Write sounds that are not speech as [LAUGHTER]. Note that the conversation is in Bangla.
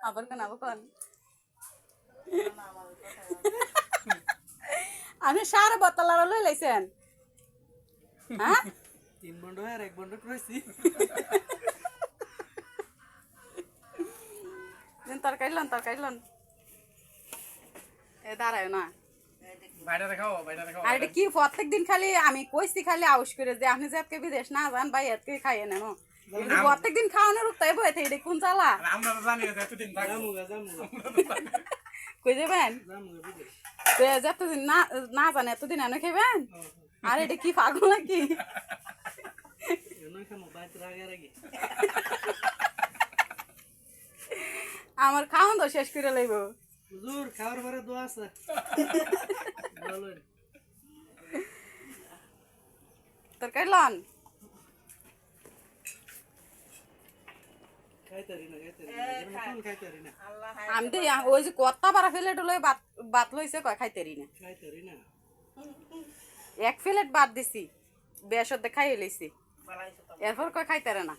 আবার কোন আবার কোন আপনি সারা বোতল লই লাইছেন হ্যাঁ তিন বন্ড আর এক বন্ড দিন তরকারি লন তরকারি লন এ দাঁড়ায় না বাইরে দেখাও বাইরে দেখাও আর এটা কি প্রত্যেক দিন খালি আমি কইছি খালি আউস করে যে আপনি যে আজকে বিদেশ না যান ভাই আজকে খাইয়ে নেন প্রত্যেক খাওয়ানোর উঠতে বই থেকে কোন চালা আমরা তো জানি এতদিন কই যাবেন? যতদিন না না জানে এতদিন এনে খাবেন আর এটা কি পাগল নাকি? আমার খাওয়ান তো শেষ করে লইব। হুজুর খাওয়ার পরে দোয়া আছে। [LAUGHS] তরকারি লন খাইতারি না খাইতারি না এর মতন খাইতারি না আমি তো ওই যে কত্তা পারা ফেলেট লই বাত বাত লইছে কয় খাইতেরি না না এক প্লেট বাদ দিছি বেশ দেখাই খাইয়ে লইছি এরপর কয় খাইতারে না